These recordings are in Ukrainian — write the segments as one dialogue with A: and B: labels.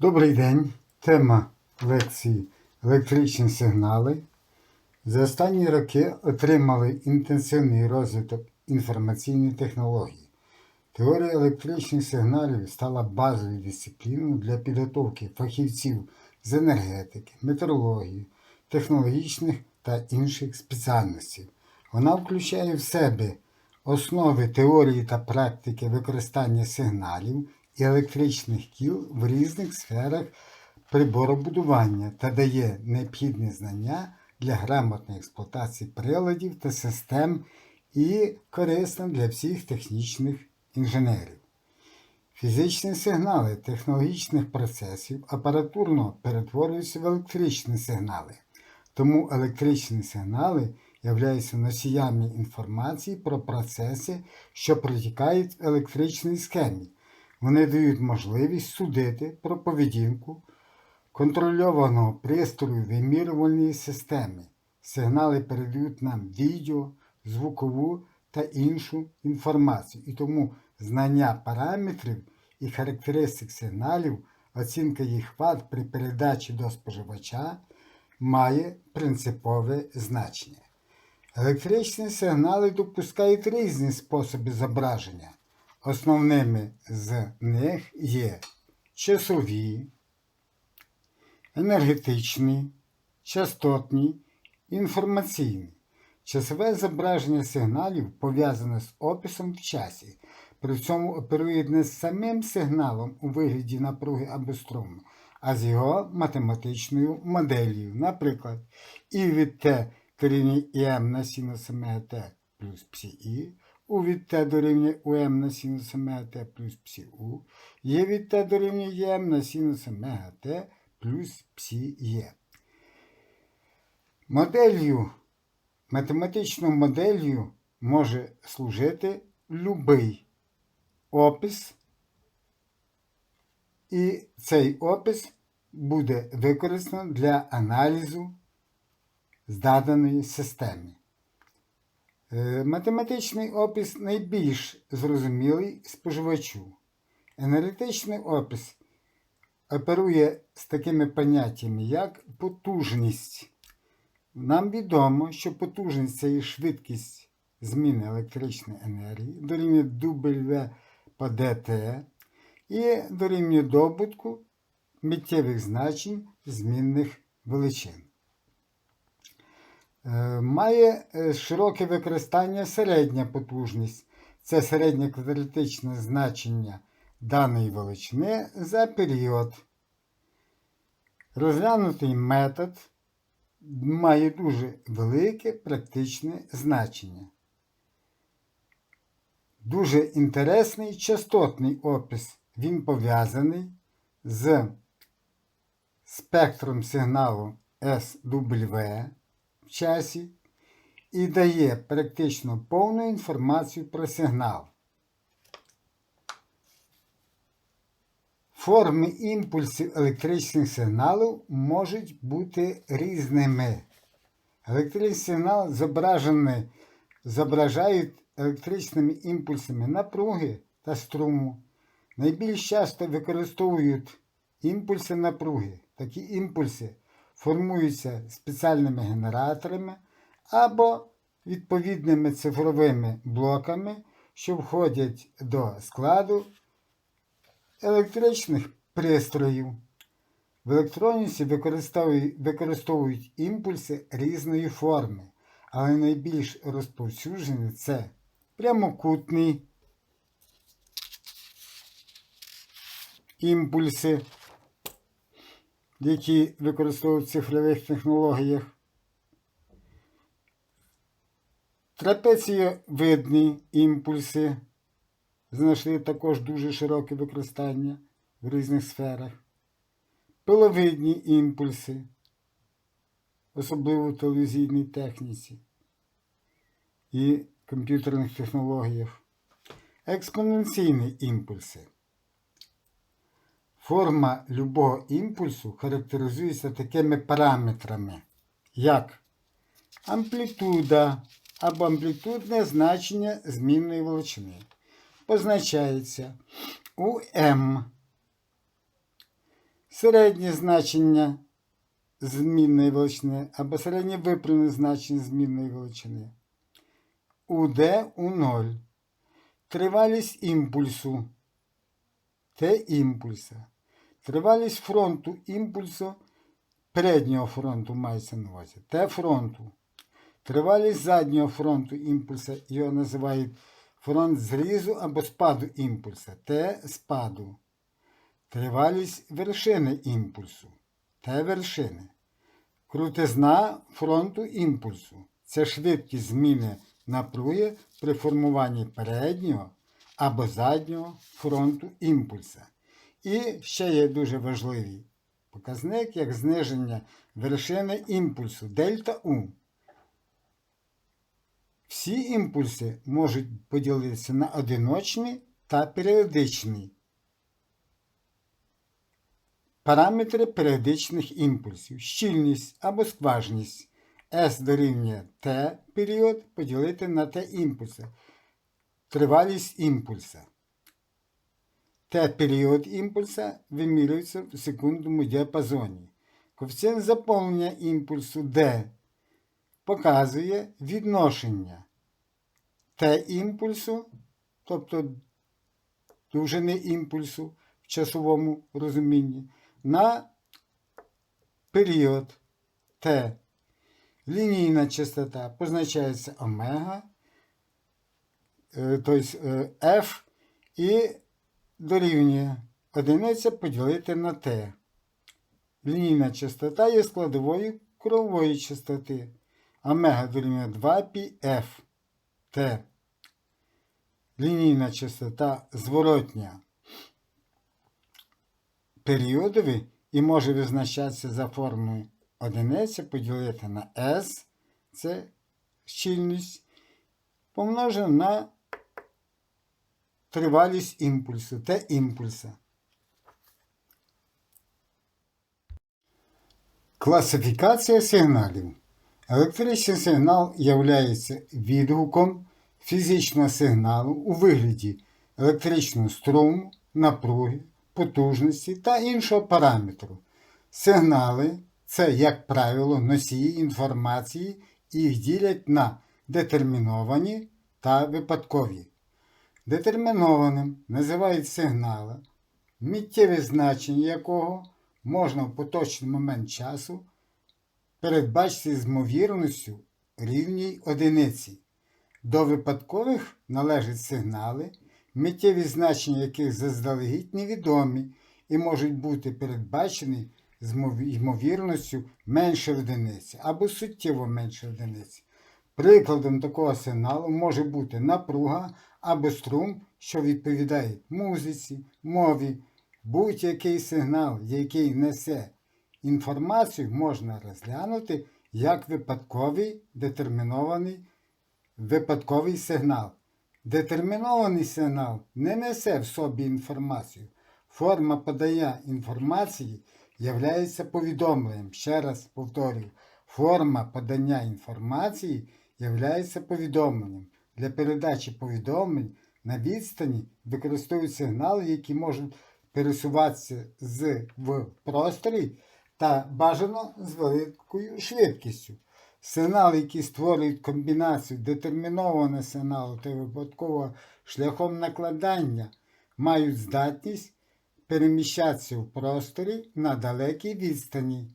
A: Добрий день. Тема лекції електричні сигнали. За останні роки отримали інтенсивний розвиток інформаційної технології. Теорія електричних сигналів стала базовою дисципліною для підготовки фахівців з енергетики, метеорології, технологічних та інших спеціальностей. Вона включає в себе основи теорії та практики використання сигналів і електричних кіл в різних сферах приборобудування та дає необхідні знання для грамотної експлуатації приладів та систем і корисна для всіх технічних інженерів. Фізичні сигнали технологічних процесів апаратурно перетворюються в електричні сигнали. Тому електричні сигнали являються носіями інформації про процеси, що протікають в електричній схемі. Вони дають можливість судити про поведінку контрольованого пристрою вимірювальної системи. Сигнали передають нам відео, звукову та іншу інформацію. І тому знання параметрів і характеристик сигналів, оцінка їх вад при передачі до споживача має принципове значення. Електричні сигнали допускають різні способи зображення. Основними з них є часові, енергетичні, частотні, інформаційні. Часове зображення сигналів пов'язане з описом в часі, при цьому оперує не з самим сигналом у вигляді напруги або струму, а з його математичною моделлю. Наприклад, і від Т дорівнює ІМ на синус МГТ плюс псі, у від Т дорівнює УМ на синус МГТ плюс псі-У, є від Т дорівнює ЄМ на синус МГТ плюс псі-Є. Моделлю, математичною моделлю може служити будь-який опис, і цей опис буде використано для аналізу здаданої системи. Е, Математичний опис найбільш зрозумілий споживачу. Енергетичний опис оперує з такими поняттями, як потужність. Нам відомо, що потужність це є швидкість зміни електричної енергії, дорівнює W по dt і дорівнює добутку миттєвих значень змінних величин. Е, Має е, широке використання середня потужність. Це середнє квадратичне значення даної величини за період. Розглянутий метод має дуже велике практичне значення. Дуже інтересний частотний опис. Він пов'язаний з спектром сигналу SW часі і дає практично повну інформацію про сигнал. Форми імпульсів електричних сигналів можуть бути різними. Електричний сигнал зображений, зображають електричними імпульсами напруги та струму. Найбільш часто використовують імпульси напруги. Такі імпульси формуються спеціальними генераторами або відповідними цифровими блоками, що входять до складу електричних пристроїв. В електроніці використовують, імпульси різної форми, але найбільш розповсюджені це прямокутні імпульси, які використовують в цифрових технологіях. Трапецієвидні імпульси знайшли також дуже широке використання в різних сферах. Пиловидні імпульси, особливо в телевізійній техніці і комп'ютерних технологіях. Експоненційні імпульси. Форма любого імпульсу характеризується такими параметрами, як амплітуда або амплітудне значення змінної величини. Позначається УМ середнє значення змінної величини або середнє виправлене значення змінної величини. УД у 0. Тривалість імпульсу Т імпульса. Тривалість фронту імпульсу переднього фронту мається на увазі. Т фронту. Тривалість заднього фронту імпульса, його називають фронт зрізу або спаду імпульса, Т спаду. Тривалість вершини імпульсу, Т вершини. Крутизна фронту імпульсу. Це швидкість зміни напруги при формуванні переднього або заднього фронту імпульса. І ще є дуже важливий показник, як зниження вершини імпульсу дельта У. Всі імпульси можуть поділитися на одиночні та періодичні. Параметри періодичних імпульсів. Щільність або скважність. S дорівнює T період поділити на T імпульси. Тривалість імпульса. Т період імпульса вимірюється в секундному діапазоні. Коефіцієнт заповнення імпульсу D показує відношення Т імпульсу, тобто довжини імпульсу в часовому розумінні, на період Т. Лінійна частота позначається омега, е, тобто е, F і дорівнює одиниця поділити на Т. Лінійна частота є складовою кругової частоти. Омега дорівнює 2πf Т. Лінійна частота зворотня періодові і може визначатися за формулою одиниця поділити на S, це щільність, помножено на тривалість імпульсу Т імпульса. Класифікація сигналів. Електричний сигнал є відгуком фізичного сигналу у вигляді електричного струму, напруги, потужності та іншого параметру. Сигнали це, як правило, носії інформації і їх ділять на детерміновані та випадкові. Детермінованим називають сигнали, миттєве значення якого можна в поточний момент часу передбачити з ймовірністю рівній одиниці. До випадкових належать сигнали, миттєві значення яких заздалегідь невідомі і можуть бути передбачені з ймовірністю менше одиниці або суттєво менше одиниці. Прикладом такого сигналу може бути напруга або струм, що відповідає музиці, мові, будь-який сигнал, який несе інформацію, можна розглянути як випадковий детермінований випадковий сигнал. Детермінований сигнал не несе в собі інформацію. Форма подання інформації являється повідомленням. Ще раз повторюю, форма подання інформації являється повідомленням. Для передачі повідомлень на відстані використовують сигнали, які можуть пересуватися з в просторі та бажано з великою швидкістю. Сигнали, які створюють комбінацію детермінованого сигналу та випадкового шляхом накладання, мають здатність переміщатися в просторі на далекій відстані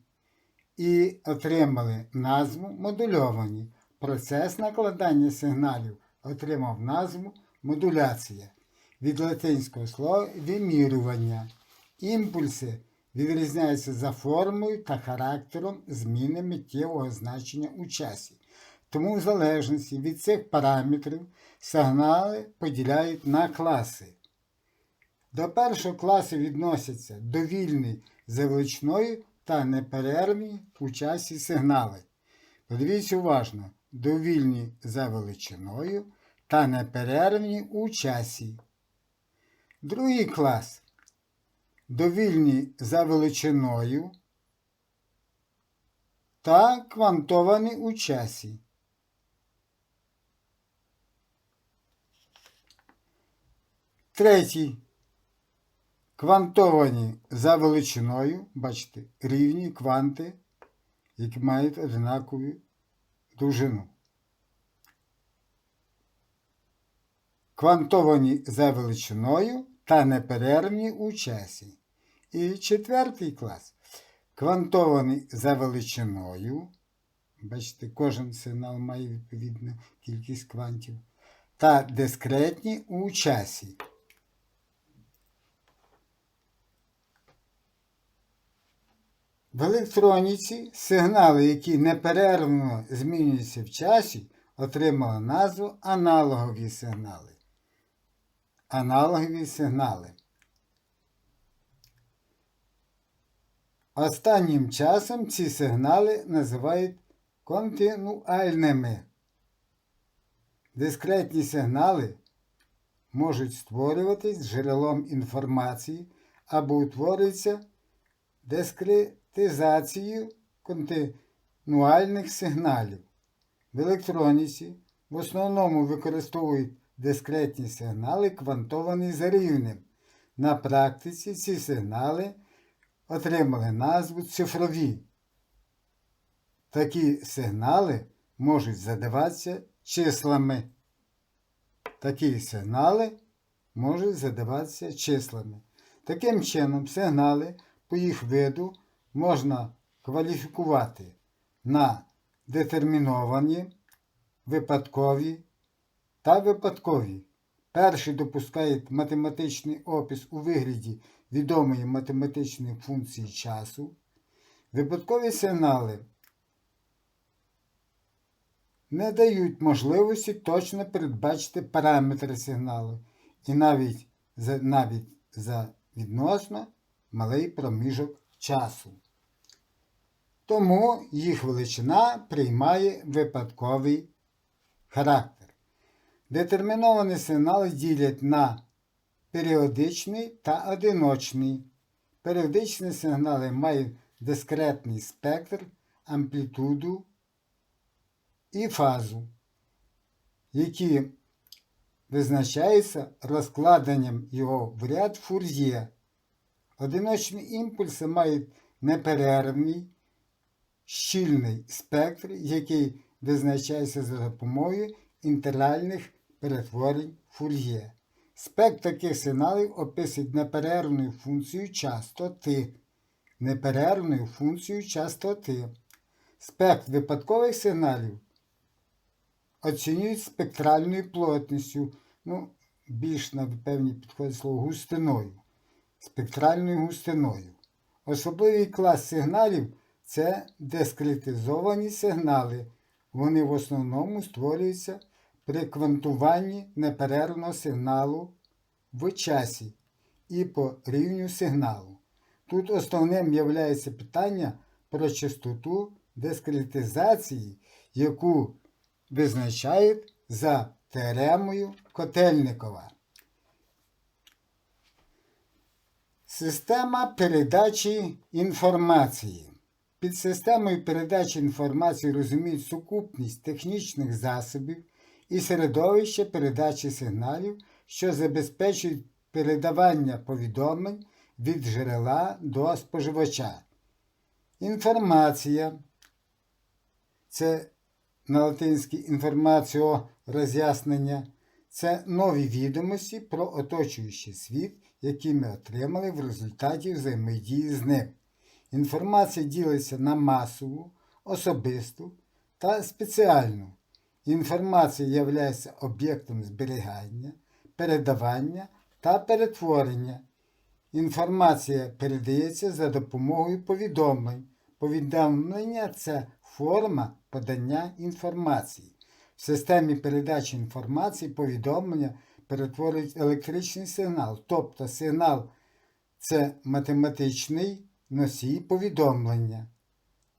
A: і отримали назву модульовані. Процес накладання сигналів отримав назву модуляція від латинського слова вимірювання. Імпульси відрізняються за формою та характером зміни миттєвого значення у часі. Тому в залежності від цих параметрів сигнали поділяють на класи. До першого класу відносяться довільний за величиною та неперервні у часі сигнали. Подивіться уважно, довільні за величиною та неперервні у часі. Другий клас довільні за величиною та квантовані у часі. Третій квантовані за величиною, бачите, рівні кванти, які мають однакову довжину. Квантовані за величиною та неперервні у часі. І четвертий клас. Квантований за величиною. Бачите, кожен сигнал має відповідну кількість квантів. Та дискретні у часі. В електроніці сигнали, які неперервно змінюються в часі, отримали назву аналогові сигнали. Аналогові сигнали. Останнім часом ці сигнали називають континуальними. Дискретні сигнали можуть створюватись джерелом інформації або утворюються дискретизацією континуальних сигналів. В електроніці в основному використовують дискретні сигнали, квантовані за рівнем. На практиці ці сигнали отримали назву цифрові. Такі сигнали можуть задаватися числами. Такі сигнали можуть задаватися числами. Таким чином, сигнали по їх виду можна кваліфікувати на детерміновані, випадкові та випадкові. Перші допускають математичний опис у вигляді відомої математичної функції часу. Випадкові сигнали не дають можливості точно передбачити параметри сигналу і навіть за, навіть за відносно малий проміжок часу. Тому їх величина приймає випадковий характер. Детерміновані сигнали ділять на періодичний та одиночний. Періодичні сигнали мають дискретний спектр, амплітуду і фазу, які визначаються розкладенням його в ряд фур'є. Одиночні імпульси мають неперервний, щільний спектр, який визначається за допомогою інтервальних перетворень фур'є. Спектр таких сигналів описує неперервною функцію частоти. Неперервною функцію частоти. Спектр випадкових сигналів оцінюють спектральною плотністю, ну, більш на певні підходить слово густиною. Спектральною густиною. Особливий клас сигналів це дискретизовані сигнали. Вони в основному створюються при квантуванні неперервного сигналу в часі і по рівню сигналу. Тут основним є питання про частоту дискретизації, яку визначають за теоремою Котельникова. Система передачі інформації. Під системою передачі інформації розуміють сукупність технічних засобів і середовище передачі сигналів, що забезпечують передавання повідомлень від джерела до споживача. Інформація це на латинській інформаціо роз'яснення це нові відомості про оточуючий світ, які ми отримали в результаті взаємодії з ним. Інформація ділиться на масову, особисту та спеціальну. Інформація є об'єктом зберігання, передавання та перетворення. Інформація передається за допомогою повідомлень. Повідомлення це форма подання інформації. В системі передачі інформації повідомлення перетворюють електричний сигнал, тобто сигнал це математичний носій повідомлення.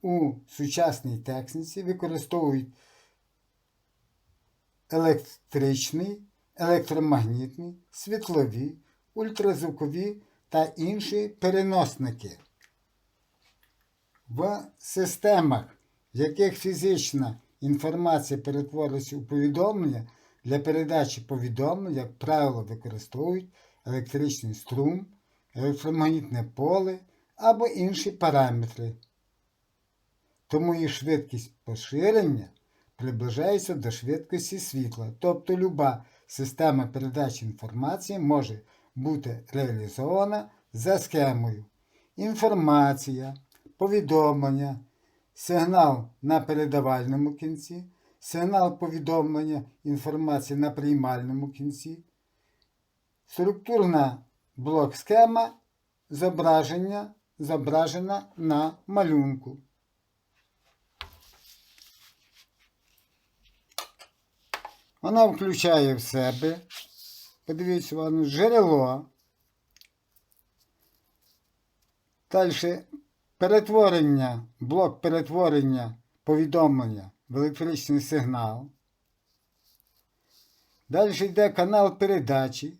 A: У сучасній техніці використовують електричний, електромагнітний, світлові, ультразвукові та інші переносники. В системах, в яких фізична інформація перетворюється у повідомлення, для передачі повідомлень, як правило, використовують електричний струм, електромагнітне поле або інші параметри. Тому їх швидкість поширення приближається до швидкості світла. Тобто люба система передачі інформації може бути реалізована за схемою. Інформація, повідомлення, сигнал на передавальному кінці, сигнал повідомлення інформації на приймальному кінці, структурна блок-схема зображення зображена на малюнку. Вона включає в себе, подивіться воно, джерело. Далі перетворення, блок перетворення повідомлення в електричний сигнал. Далі йде канал передачі.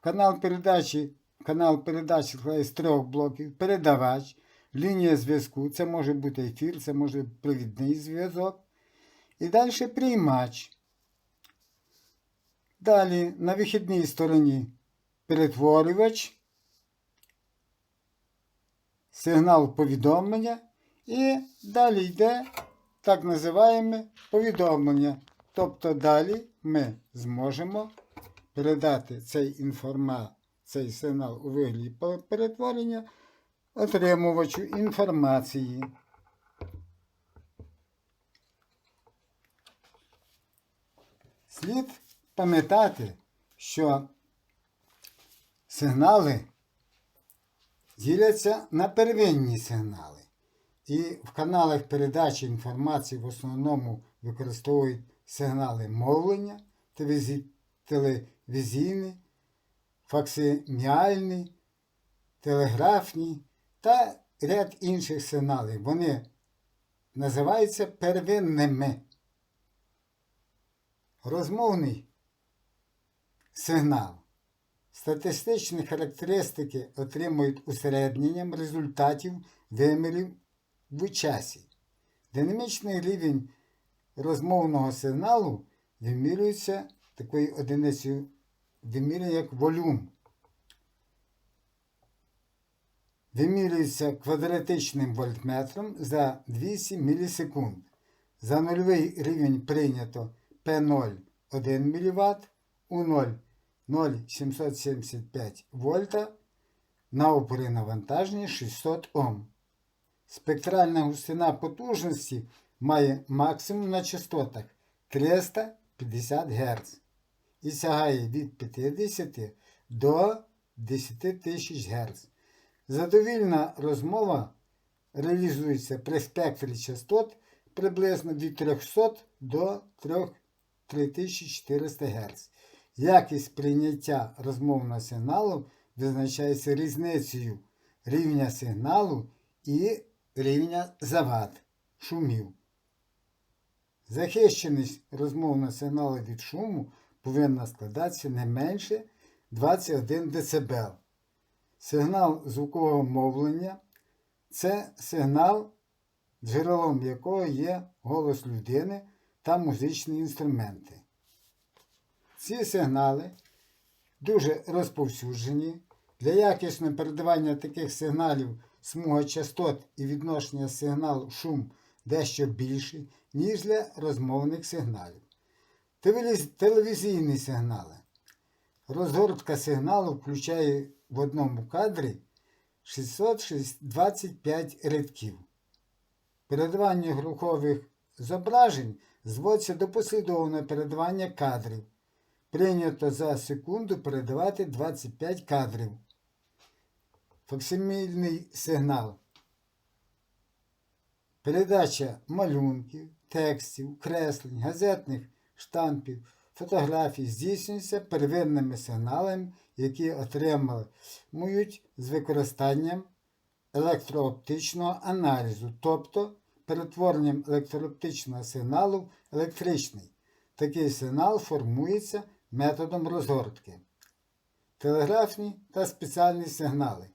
A: Канал передачі, канал передачі з трьох блоків. Передавач, лінія зв'язку. Це може бути ефір, це може бути провідний зв'язок. І далі приймач. Далі на вихідній стороні перетворювач, сигнал повідомлення і далі йде так називаємо повідомлення. Тобто далі ми зможемо передати цей інформа, цей сигнал у вигляді перетворення отримувачу інформації. Слід пам'ятати, що сигнали діляться на первинні сигнали. І в каналах передачі інформації в основному використовують сигнали мовлення, телевізі- телевізійні, факсиміальні, телеграфні та ряд інших сигналів. Вони називаються первинними. Розмовний сигнал. Статистичні характеристики отримують усередненням результатів вимірів в часі. Динамічний рівень розмовного сигналу вимірюється такою одиницею вимірює як волюм. Вимірюється квадратичним вольтметром за 200 мілісекунд. За нульовий рівень прийнято P0 1 мВт, У0 0,775 вольта на опорі навантаження 600 Ом. Спектральна густина потужності має максимум на частотах 350 Гц і сягає від 50 до 10 тисяч Гц. Задовільна розмова реалізується при спектрі частот приблизно від 300 до 3400 Гц. Якість прийняття розмовного сигналу визначається різницею рівня сигналу і рівня завад шумів. Захищеність розмовного сигналу від шуму повинна складатися не менше 21 дБ. Сигнал звукового мовлення це сигнал, джерелом якого є голос людини та музичні інструменти. Ці сигнали дуже розповсюджені. Для якісного передавання таких сигналів смуга частот і відношення сигнал шум дещо більший, ніж для розмовних сигналів. Телевіз- Телевізійні сигнали. Розгортка сигналу включає в одному кадрі 625 рядків. Передавання глухових зображень зводиться до послідовного передавання кадрів. Прийнято за секунду передавати 25 кадрів. Факсимільний сигнал. Передача малюнків, текстів, креслень, газетних штампів, фотографій здійснюється первинними сигналами, які отримують з використанням електрооптичного аналізу, тобто перетворенням електрооптичного сигналу в електричний. Такий сигнал формується методом розгортки. Телеграфні та спеціальні сигнали.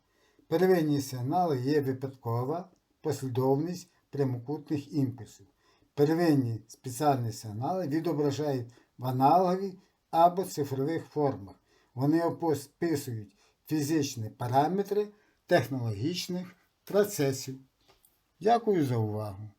A: Первинні сигнали є випадкова послідовність прямокутних імпульсів. Первинні спеціальні сигнали відображають в аналоговій або цифрових формах. Вони описують фізичні параметри технологічних процесів. Дякую за увагу!